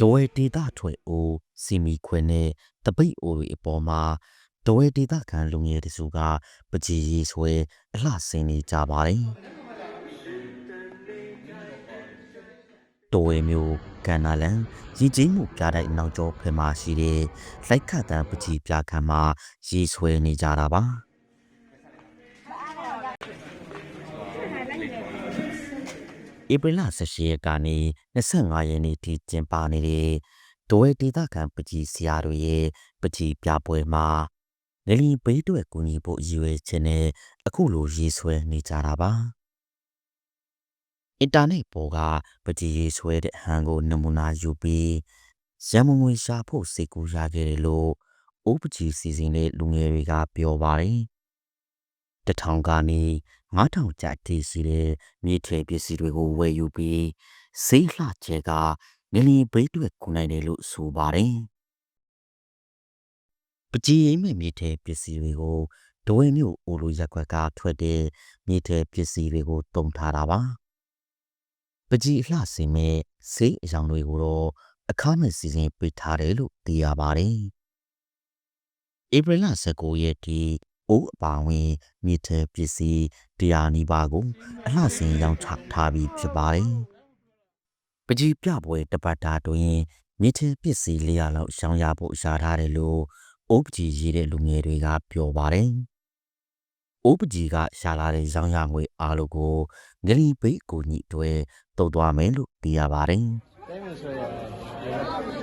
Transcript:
ဒဝဲဒေတာထွေအိုစီမီခွဲနဲ့တပိတ်အိုတွေအပေါ်မှာဒဝဲဒေတာခံလူငယ်တစုကပကြည်ရီဆွဲအလှဆင်းနေကြပါတယ်ဒဝဲမျိုးကန်နာလန်ရည်ကြီးမှုပြတဲ့နောက်ကျောဖယ်မှာရှိတဲ့လိုက်ခတ်တန်းပကြည်ပြခံမှာရီဆွဲနေကြတာပါ ဧပြီလ18ရက်ကနေ25ရက်နေ့ထိကျင်းပနေတဲ့ဒိုဝဲဒေသခံပကြီးဆရာတို့ရဲ့ပကြီးပြပွဲမှာနေလီဘေးတွေကူညီဖို့ရည်ရွယ်ချက်နဲ့အခုလိုရေးဆွဲနေကြတာပါအင်တာနက်ပေါ်ကပကြီးရေးဆွဲတဲ့ဟန်ကိုနမူနာယူပြီးရန်မငွေရှာဖို့စိတ်ကူးရခဲ့တယ်လို့အိုးပကြီးစီစဉ်တဲ့လူငယ်တွေကပြောပါတယ်တထောင်ကနေ 9000ကျပ်တည်စီတဲ့မြေထွေပစ္စည်းတွေကိုဝယ်ယူပြီးစိတ်လှကျဲကငလီဘေးတွေကူနိုင်တယ်လို့ဆိုပါတယ်ပကြည်ရိမ်မဲ့မြေထဲပစ္စည်းတွေကိုဒဝဲမျိုးအိုလိုရက်ွက်ကထွက်တဲ့မြေထဲပစ္စည်းတွေကိုတုံထားတာပါပကြည်အလှစင်မဲ့စိတ်အယောင်တွေကိုတော့အခမဲ့စီစဉ်ပေးထားတယ်လို့သိရပါတယ်ဧပြီလ19ရက်ထိ အိုးအပါဝင်မြေထဲပစ္စည်းတရားနီးပါးကိုအလှဆင်ရောင်းချထားပြီးဖြစ်ပါတယ်ပကြည်ပြပွဲတပတ်တာတွင်မြေထဲပစ္စည်း400လောက်ရှောင်းရဖို့ရှာထားတယ်လို့အိုးပကြည်ရေးတဲ့လူငယ်တွေကပြောပါတယ်အိုးပကြီးကရှာလာတဲ့ရောင်းရငွေအားလုံးကိုငလီပိတ်ကိုညိတွေတုတ်သွားမယ်လို့သိရပါတယ်တိုင်းမယ်ဆိုရ